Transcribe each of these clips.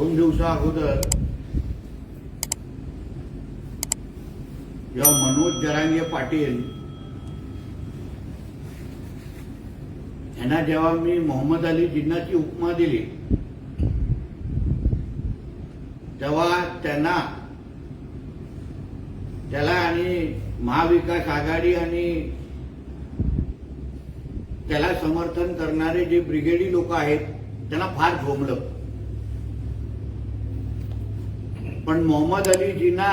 दोन दिवसा अगोदर जेव्हा मनोज जरांगे पाटील यांना जेव्हा मी मोहम्मद अली जिन्नाची उपमा दिली तेव्हा त्यांना त्याला आणि महाविकास आघाडी आणि त्याला समर्थन करणारे जे ब्रिगेडी लोक आहेत त्यांना फार झोमलं पण मोहम्मद अली जिना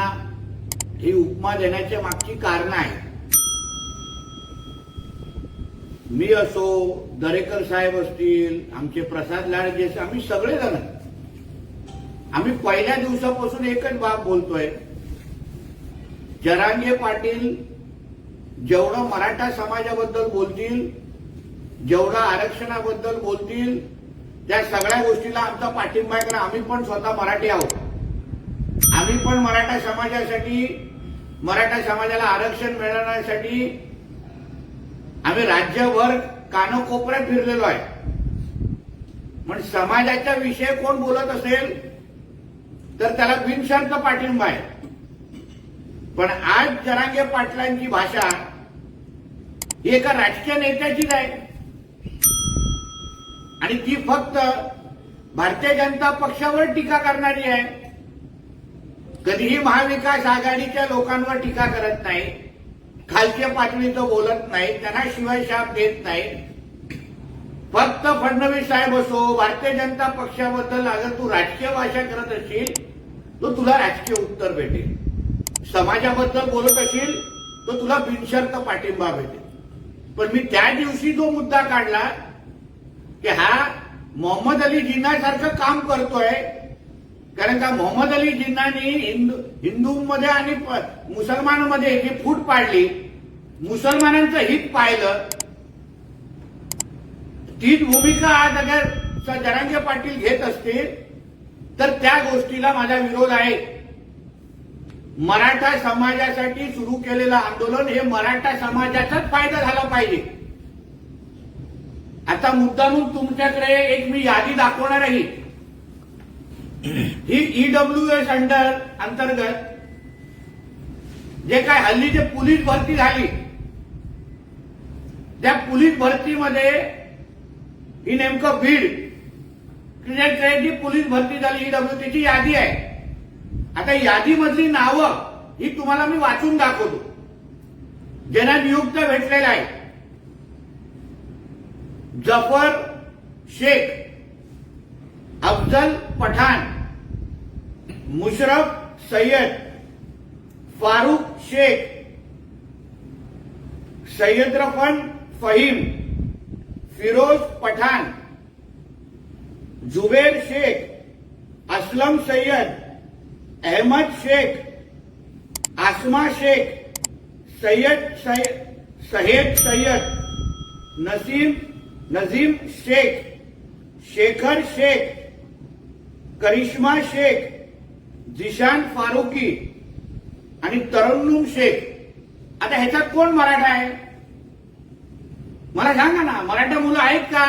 ही उपमा देण्याच्या मागची कारण आहे मी असो दरेकर साहेब असतील आमचे प्रसाद लाडजे आम्ही सगळेजण आम्ही पहिल्या दिवसापासून एकच बाब बोलतोय. जरांगे पाटील जेवढं मराठा समाजाबद्दल बोलतील जेवढं आरक्षणाबद्दल बोलतील त्या सगळ्या गोष्टीला आमचा पाठिंबा आहे कारण आम्ही पण स्वतः मराठी आहोत. आम्ही पण मराठा समाजासाठी मराठा समाजाला आरक्षण मिळवण्यासाठी आम्ही राज्यभर कानोकोपऱ्यात फिरलेलो आहे. पण समाजाच्या विषय कोण बोलत असेल तर त्याला बिनशर्त पाठिंबा आहे. पण आज जरांगे पाटलांची भाषा ही एका राजकीय नेत्याचीच आहे. आणि ती फक्त भारतीय जनता पक्षावर टीका करणारी आहे. कधीही महाविकास आघाडीच्या लोकांवर टीका करत नाही खालच्या पातळीचं बोलत नाही त्यांना शिवाय शाप देत नाही. फक्त फडणवीस साहेब असो भारतीय जनता पक्षाबद्दल अगर तू राजकीय भाषा करत असशील तर तुला राजकीय उत्तर भेटेल. समाजाबद्दल बोलत असेल तर तुला बिनशर्त पाठिंबा भेटेल. पण मी त्या दिवशी जो मुद्दा काढला की हा मोहम्मद अली जिन्नासारखं काम करतोय कारण का मोहम्मद अली जिन्नानी हिंदू हिंदूंमध्ये आणि मुसलमानमध्ये जी फूट पाडली मुसलमानांचं हित पाहिलं तीच भूमिका आज अगर जरांगे पाटील घेत असतील तर त्या गोष्टीला माझा विरोध आहे. मराठा समाजासाठी सुरू केलेलं आंदोलन हे मराठा समाजाचाच फायदा झाला पाहिजे. आता मुद्दामून तुमच्याकडे एक मी यादी दाखवणार आहे. ही ईडब्ल्यू एस अंडर अंतर्गत जे काय हल्ली जे पोलीस भरती झाली त्या पोलीस भरतीमध्ये ही नेमकं बीड जी पोलीस भरती झाली ईडब्ल्यू त्याची यादी आहे. आता यादीमधली नावं ही तुम्हाला मी वाचून दाखवतो. ज्यांना नियुक्त भेटलेला आहे. जफर शेख. अफजल पठाण मुशरफ सय्यद फारूक शेख सय्यद रफन फहीम फिरोज पठाण जुबेर शेख असलम सय्यद अहमद शेख आसमा शेख सय्यद सहेद सय्यद नसीम नजीम शेख शेखर शेख करिश्मा शेख जिशान फारुकी आणि तरन्नुम शेख. आता ह्याच्यात कोण मराठा आहे? मला सांगा ना मराठा मुलं आहेत का?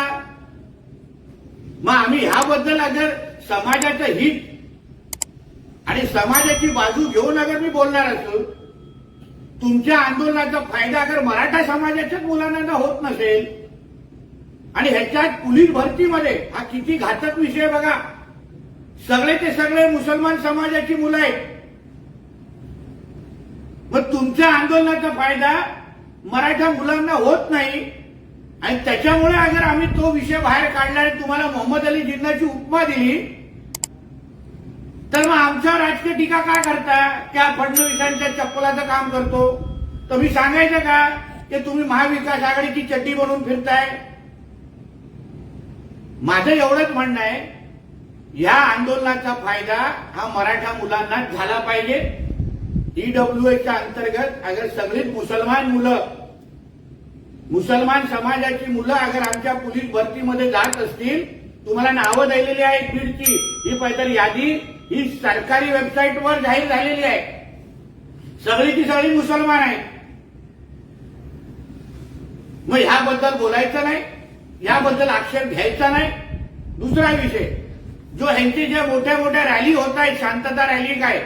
मग आम्ही ह्याबद्दल अगर समाजाचं हित आणि समाजाची बाजू घेऊन अगर मी बोलणार असू तुमच्या आंदोलनाचा फायदा अगर मराठा समाजाच्याच मुलांना होत नसेल आणि ह्याच्यात पोलीस भरतीमध्ये हा किती घातक विषय बघा. सगळे ते सगळे मुसलमान समाजाची मुलं आहेत. मग तुमच्या आंदोलनाचा फायदा मराठा मुलांना होत नाही. आणि त्याच्यामुळे अगर आम्ही तो विषय बाहेर काढला आणि तुम्हाला मोहम्मद अली जिन्नाची उपमा दिली तर मग आमच्यावर राजकीय टीका का करता? त्या फडणवीसांच्या चप्पलाचं काम करतो. तर मी सांगायचं का? की तुम्ही महाविकास आघाडीची चड्डी बनवून फिरताय. माझं एवढंच म्हणणं आहे. या आंदोलनाचा फायदा हा मराठा मुलांना झाला पाहिजे. ईडब्ल्यूएच्या अंतर्गत अगर सगळीच मुसलमान मुलं मुसलमान समाजाची मुलं अगर आमच्या पोलीस भरतीमध्ये जात असतील तुम्हाला नावं दिलेली आहेत बीडची. ही पैदल यादी ही सरकारी वेबसाईटवर जाहीर झालेली आहे. सगळीची सगळी मुसलमान आहे मग ह्याबद्दल बोलायचं नाही याबद्दल आक्षेप घ्यायचा नाही. दुसरा विषय जो ह्यांची ज्या मोठ्या मोठ्या रॅली होत आहेत शांतता रॅली काय?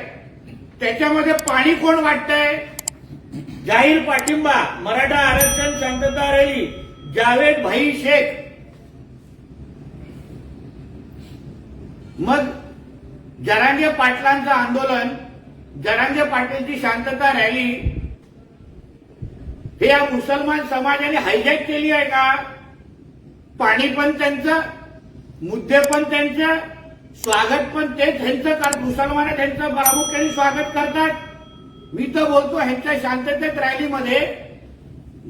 त्याच्यामध्ये पाणी कोण वाटतंय? जाहीर पाठिंबा मराठा आरक्षण शांतता रॅली जावेद भाई शेख. मग जरांगे पाटलांचं आंदोलन जरांगे पाटीलची शांतता रॅली हे या मुसलमान समाजाने हायजॅक केली आहे का? पाणी पण त्यांचं मुद्दे पण त्यांचं स्वागत पण ते त्यांचं कर मुसलमान त्यांचं प्रामुख्याने स्वागत करतात. मी तर बोलतो ह्यांच्या शांततेत रॅलीमध्ये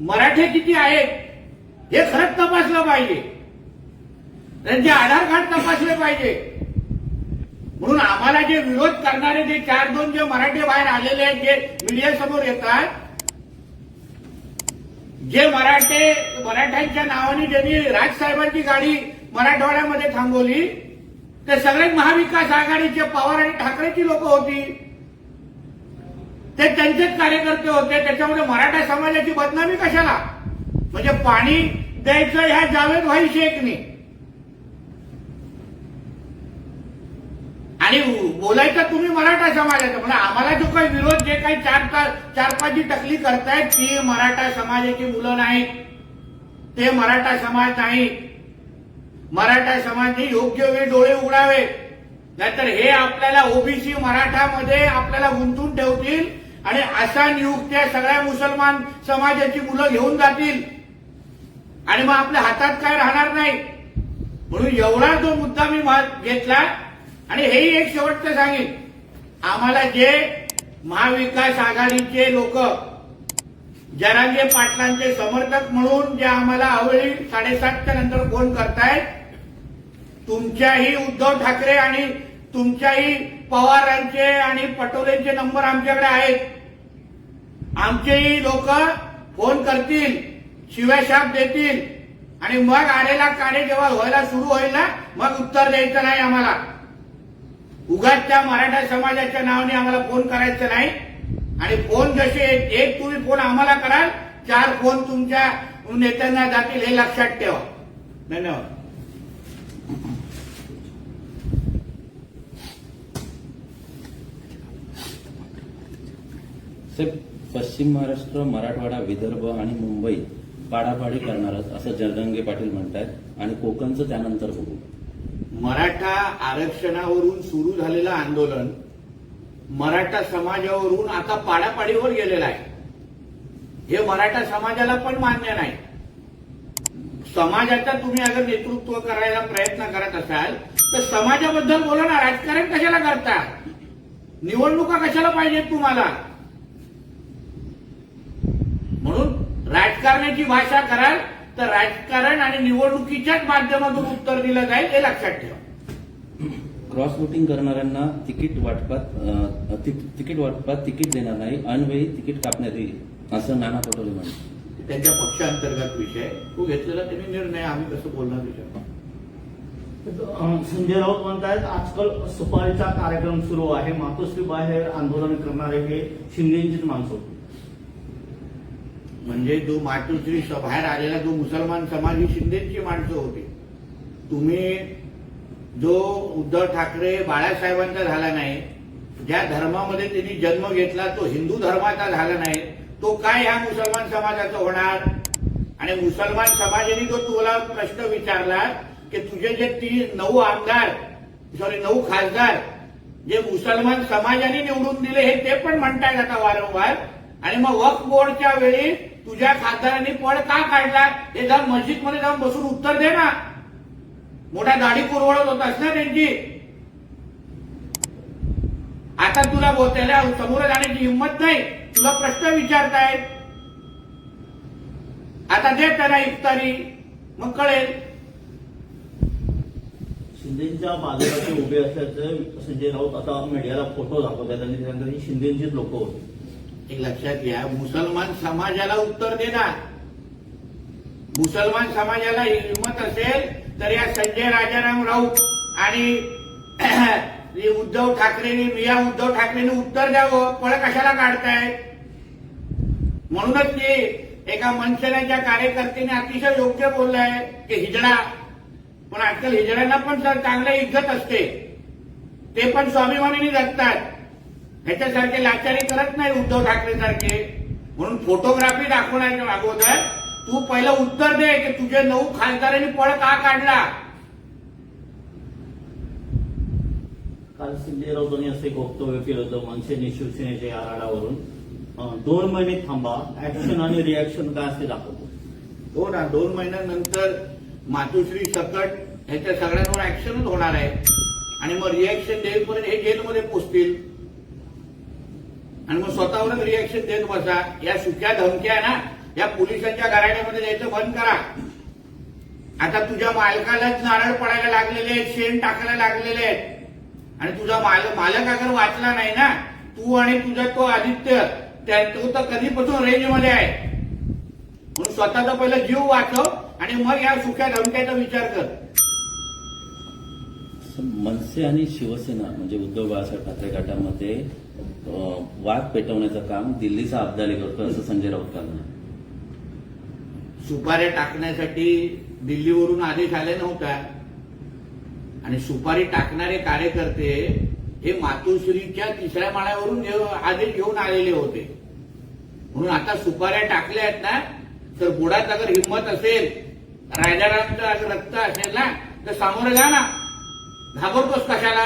मराठे किती आहेत हे खरंच तपासलं पाहिजे. त्यांचे आधार कार्ड तपासले पाहिजे. म्हणून आम्हाला जे विरोध करणारे जे चार दोन जे मराठे बाहेर आलेले आहेत जे मीडियासमोर येतात जे मराठे मराठ्यांच्या नावाने ज्यांनी राजसाहेबांची गाडी मराठवाड्यामध्ये थांबवली ते सगळे महाविकास आघाडीचे पवार आणि ठाकरेची लोक होती. ते त्यांचेच कार्यकर्ते होते. त्याच्यामध्ये मराठा समाजाची बदनामी कशाला? म्हणजे पाणी द्यायचं ह्या जावेद भाई शेखने. आणि बोलायचं तुम्ही मराठा समाजाचं. म्हणजे आम्हाला जो काही विरोध जे काही चार तास चार पाच जी टकली करतायत ती मराठा समाजाची मुलं नाहीत. ते मराठा समाज नाही. मराठा समाजने योग्य वेळी डोळे उघडावे. नाहीतर हे आपल्याला ओबीसी मराठामध्ये आपल्याला गुंतून ठेवतील आणि अशा नियुक्त्या सगळ्या मुसलमान समाजाची मुलं घेऊन जातील. आणि मग आपल्या हातात काय राहणार नाही. म्हणून एवढा जो मुद्दा मी घेतला आणि हेही एक शेवटचं सांगेन. आम्हाला जे महाविकास आघाडीचे लोक जरांगे पाटलांचे समर्थक म्हणून जे आम्हाला अवेळी साडेसातच्या नंतर फोन करतायत तुमच्याही उद्धव ठाकरे आणि तुमच्याही पवारांचे आणि पटोलेंचे नंबर आमच्याकडे आहेत. आमचेही लोक फोन करतील शिव्याशाप देतील आणि मग आलेला काणे जेव्हा व्हायला सुरू होईल ना मग उत्तर द्यायचं नाही आम्हाला. उगाच त्या मराठा समाजाच्या नावाने आम्हाला फोन करायचं नाही. आणि फोन जसे एक तुम्ही फोन आम्हाला कराल चार फोन तुमच्या नेत्यांना जातील हे लक्षात ठेवा. धन्यवाद. साहेब पश्चिम महाराष्ट्र मराठवाडा विदर्भ आणि मुंबई पाडापाडी करणारच असं जरदंगे पाटील म्हणतात आणि कोकणचं त्यानंतर बघू. मराठा आरक्षणावरून सुरू झालेलं आंदोलन मराठा समाजावरून आता पाडापाडीवर गेलेलं आहे. हे मराठा समाजाला पण मान्य नाही. समाजाचा तुम्ही अगर नेतृत्व करायला प्रयत्न करत असाल तर समाजाबद्दल बोला ना राजकारण कशाला करता? निवडणुका कशाला पाहिजेत तुम्हाला? म्हणून राजकारणाची भाषा कराल तर राजकारण आणि निवडणुकीच्याच माध्यमातून उत्तर दिलं जाईल हे लक्षात ठेवा. क्रॉस वोटिंग करणाऱ्यांना तिकीट वाटपात तिकीट वाटपात तिकीट देणार नाही अनवेळी तिकीट कापण्यात येईल असं नाना पटोले म्हणतात. त्यांच्या पक्षांतर्गत विषय तो घेतलेला त्यांनी निर्णय आम्ही कसं बोलणार विचार संजय राऊत म्हणतायत आजकाल सुपारीचा कार्यक्रम सुरू आहे. मातोश्री बाहेर आंदोलन करणारे हे शिंदेचीच माणसं होती. म्हणजे जो मातोश्री बाहेर आलेला जो मुसलमान समाज ही शिंदेची माणसं होती. तुम्ही जो उद्धव ठाकरे बाळासाहेबांचा झाला नाही ज्या धर्मामध्ये त्यांनी जन्म घेतला तो हिंदू धर्माचा झाला नाही तो काय ह्या मुसलमान समाजाचा होणार? आणि मुसलमान समाजाने जो तुला प्रश्न विचारला की तुझे जे ती नऊ आमदार सॉरी नऊ खासदार जे मुसलमान समाजाने निवडून दिले हे ते पण म्हणतायत आता वारंवार. आणि मग वक्फ बोर्डच्या वेळी तुझ्या खासदारांनी पळ का काढला? हे जाऊन मस्जिदमध्ये जाऊन बसून उत्तर दे ना. मोठ्या दाढी पुरवळत होतास ना त्यांची. आता तुला बोलतायला समोर जाण्याची हिंमत नाही. तुला प्रश्न विचारतायत. आता दे त्यांना इफ्तारी मग कळेल. शिंदेच्या बाजूला ते उभे असल्याचं संजय राऊत आता मीडियाला फोटो दाखवतात आणि त्यानंतर ही शिंदेचीच लोक होती. एक लक्षात घ्या मुसलमान समाजाला उत्तर दे ना. मुसलमान समाजाला हिंमत असेल तर या संजय राजाराम राऊत आणि उद्धव ठाकरेंनी मिया उद्धव ठाकरेंनी उत्तर द्यावं. पळ कशाला काढताय? म्हणूनच ते एका मनसेनाच्या कार्यकर्त्याने अतिशय योग्य बोललाय की हिजडा. पण आजकाल हिजड्यांना पण सर चांगलं इज्जत असते. ते पण स्वाभिमानीने जगतात. ह्याच्यासारखे लाचारी करत नाही उद्धव ठाकरे सारखे म्हणून फोटोग्राफी दाखवण्याच्या अगोदर तू पहिलं उत्तर दे की तुझे नऊ खासदारांनी पळ का काढला? काल सिंधेराव राऊतांनी असं एक वक्तव्य केलं होतं मनसेने शिवसेनेच्या या आराडावरून. दोन महिने थांबा ऍक्शन आणि रिॲक्शन काय असते दाखवतो. हो ना दोन महिन्यानंतर मातोश्री सकट ह्याच्या सगळ्यांवर ऍक्शनच होणार आहे. आणि मग रिॲक्शन देईपर्यंत हे जेलमध्ये पोचतील. आणि मग स्वतःवरच रिॲक्शन देत बसा. या सुक्या धमक्या ना या पोलिसांच्या घराण्यामध्ये द्यायचं बंद करा. आता तुझ्या मालकालाच नारळ पडायला लागलेले आहेत शेण टाकायला लागलेले आहेत. आणि तुझा माल मालक अगर वाचला नाही ना तू आणि तुझा तो आदित्य त्या तो तर कधीपासून रेंजमध्ये आहे. म्हणून स्वतःचा पहिला जीव वाचव आणि मग या सुक्या धमक्याचा विचार कर. मनसे आणि शिवसेना म्हणजे उद्धव बाळासाहेब ठाकरे गटामध्ये वाद पेटवण्याचं काम दिल्लीचा अब्दाली करतो असं संजय राऊत म्हणाले. सुपाऱ्या टाकण्यासाठी दिल्लीवरून आदेश आले नव्हता. आणि सुपारी टाकणारे कार्यकर्ते हे मातोश्रीच्या तिसऱ्या माळ्यावरून आदेश घेऊन आलेले होते. म्हणून आता सुपाऱ्या टाकल्या आहेत ना तर बुडात अगर हिंमत असेल राजारामचं अगर रक्त असेल ना तर सामोरं जा ना. घाबरतोस कशाला?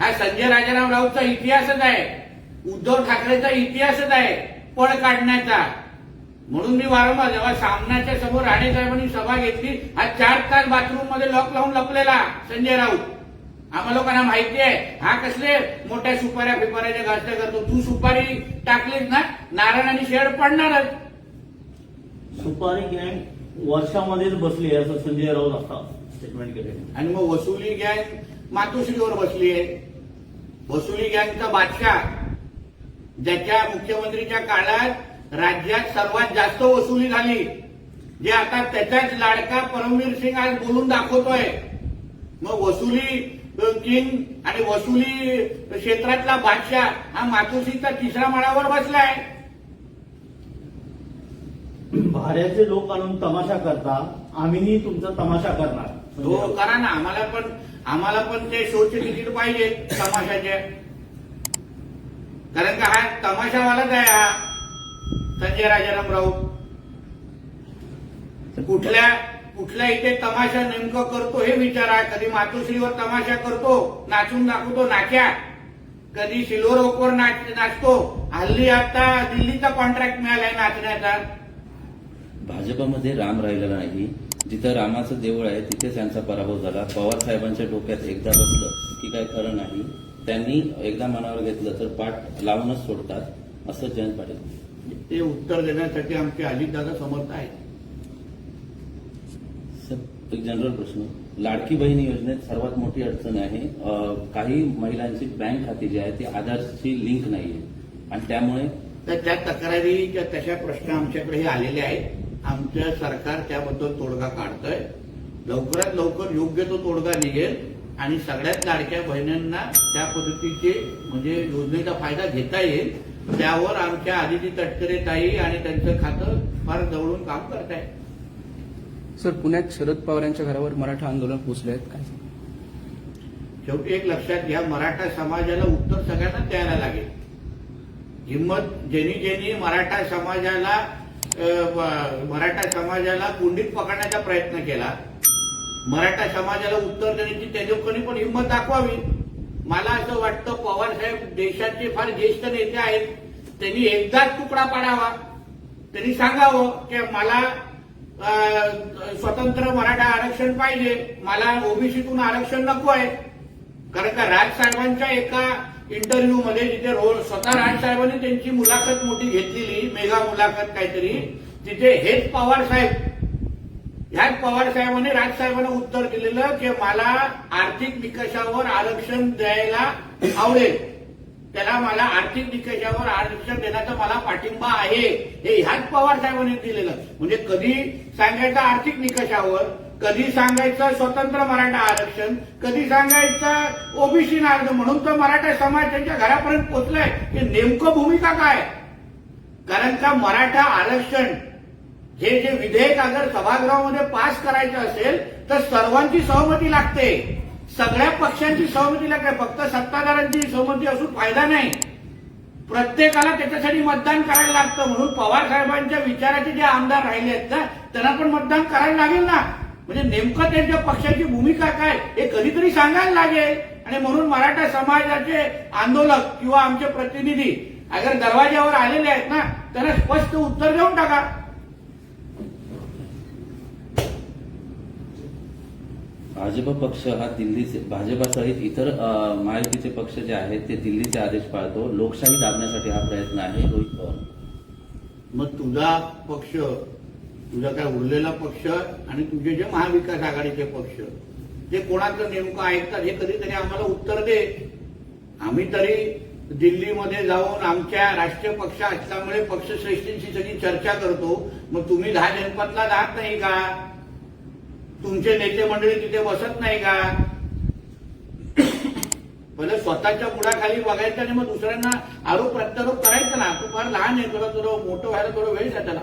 हा संजय राजाराम राऊतचा इतिहासच आहे. उद्धव ठाकरेचा इतिहासच आहे. पळ काढण्याचा. म्हणून मी वारंवार जेव्हा सामनाच्या समोर राणे साहेबांनी सभा घेतली हा चार तास बाथरूममध्ये लॉक लावून लपलेला संजय राऊत. आम्हा लोकांना माहिती आहे हा कसले मोठ्या सुपाऱ्या फिपाऱ्याच्या गाजत्या करतो. तू सुपारी टाकलीस ना नारायण आणि शेड पडणारच. सुपारी गँग वर्षामध्येच बसली आहे असं संजय राऊत आता स्टेटमेंट केले. आणि मग वसुली गँग मातोश्रीवर बसली आहे. वसुली गँगचा बादशाह ज्याच्या मुख्यमंत्रीच्या काळात राज्यात सर्वात जास्त वसुली झाली. जे आता त्याचाच लाडका परमवीर सिंग आज बोलून दाखवतोय. मग वसुली किंग आणि वसुली क्षेत्रातला बादशाह हा मातोश्रीचा तिसऱ्या माळावर बसलाय. भाड्याचे लोक आणून तमाशा करता आम्हीही तुमचा तमाशा करणार. हो करा ना आम्हाला पण आम्हाला पण ते शोचे तिकीट पाहिजे तमाशाचे. कारण का हा तमाशावालाच आहे हा. संजय राजाराम राऊत. कुठल्या कुठल्या इथे तमाशा नेमकं करतो हे विचारा. कधी मातोश्रीवर तमाशा करतो नाचून दाखवतो नाक्या कधी सिल्वर ओकवर नाच नाचतो. हल्ली आता दिल्लीचा कॉन्ट्रॅक्ट मिळालाय नाचण्याचा. भाजपमध्ये राम राहिलेला नाही. जिथं रामाचं देऊळ आहे तिथेच यांचा पराभव झाला. पवार साहेबांच्या डोक्यात एकदा बसलं की काय खरं नाही. त्यांनी एकदा मनावर घेतलं तर पाठ लावूनच सोडतात असं जयंत पाटील. ते उत्तर देण्यासाठी आमचे अजितदादा समर्थ आहेत. एक जनरल प्रश्न. लाडकी बहीण योजनेत सर्वात मोठी अडचण आहे काही महिलांची बँक खाती जी आहे ती आधारशी लिंक नाहीये. आणि त्यामुळे तर त्या तक्रारी किंवा तशा प्रश्न आमच्याकडे आलेले आहेत. आमचं सरकार त्याबद्दल तोडगा काढतंय. लवकरात लवकर योग्य तो तोडगा निघेल आणि सगळ्यात लाडक्या बहिणींना त्या पद्धतीचे म्हणजे योजनेचा फायदा घेता येईल. त्यावर आमच्या आदिती तटकरे ताई आणि त्यांचं खातं फार जवळून काम करत आहे सर पुण्यात शरद पवार यांच्या घरावर मराठा आंदोलन पोहोचले आहेत काय? शेवटी एक लक्षात घ्या मराठा समाजाला उत्तर सगळ्यांना द्यायला लागेल. हिंमत ज्यांनी ज्यांनी मराठा समाजाला मराठा समाजाला कुंडीत पकडण्याचा प्रयत्न केला. मराठा समाजाला उत्तर देण्याची त्या लोकांनी पण हिंमत दाखवावी. मला असं वाटतं पवार साहेब देशाचे फार ज्येष्ठ नेते आहेत. त्यांनी एकदाच तुकडा पाडावा. त्यांनी सांगावं की मला स्वतंत्र मराठा आरक्षण पाहिजे. मला ओबीसीतून आरक्षण नको आहे. कारण का राज साहेबांच्या एका इंटरव्ह्यू मध्ये जिथे रोज स्वतः राज साहेबांनी त्यांची मुलाखत मोठी घेतलेली मेगा मुलाखत काहीतरी तिथे हेच पवार साहेब ह्याच पवार साहेबांनी राज साहेबांना उत्तर दिलेलं की मला आर्थिक निकषावर आरक्षण द्यायला आवडेल. त्याला मला आर्थिक निकषावर आरक्षण देण्याचा मला पाठिंबा आहे. हे ह्याच पवार साहेबांनी दिलेलं. म्हणजे कधी सांगायचं आर्थिक निकषावर कधी सांगायचं स्वतंत्र मराठा आरक्षण कधी सांगायचं ओबीसी आरक्षण म्हणून तर मराठा समाज त्यांच्या घरापर्यंत पोहोचलाय की नेमकं भूमिका काय? कारण का मराठा आरक्षण हे जे विधेयक अगर सभागृहामध्ये पास करायचं असेल तर सर्वांची सहमती लागते. सगळ्या पक्षांची सहमती लागते. फक्त सत्ताधाऱ्यांची सहमती असून फायदा नाही. प्रत्येकाला त्याच्यासाठी मतदान करायला लागतं. म्हणून पवार साहेबांच्या विचाराचे जे आमदार राहिले आहेत ना त्यांना पण मतदान करायला लागेल ना. म्हणजे नेमकं त्यांच्या पक्षाची भूमिका काय हे कधीतरी सांगायला लागेल. आणि म्हणून मराठा समाजाचे आंदोलक किंवा आमचे प्रतिनिधी अगर दरवाज्यावर आलेले आहेत ना त्यांना स्पष्ट उत्तर देऊन टाका. भाजप पक्ष हा दिल्लीचे भाजपासहित इतर महायुतीचे पक्ष जे आहेत ते दिल्लीचे आदेश पाळतो. लोकशाही दाबण्यासाठी हा प्रयत्न आहे. रोहित पवार. मग तुझा पक्ष तुझा काय उरलेला पक्ष आणि तुझे जे महाविकास आघाडीचे पक्ष ते कोणाचं नेमकं ऐकतात? हे कधीतरी आम्हाला उत्तर दे. आम्ही तरी दिल्लीमध्ये जाऊन आमच्या राष्ट्रीय पक्ष असल्यामुळे पक्षश्रेष्ठींशी सगळी चर्चा करतो. मग तुम्ही दहा जनपदला जात नाही का? तुमचे नेते मंडळी तिथे बसत नाही का? पहिले स्वतःच्या बुडाखाली बघायचं आणि मग दुसऱ्यांना आरोप प्रत्यारोप करायचा ना. तू फार लहान आहे तुला थोडं मोठं व्हायला थोडं वेळ आहे त्याला.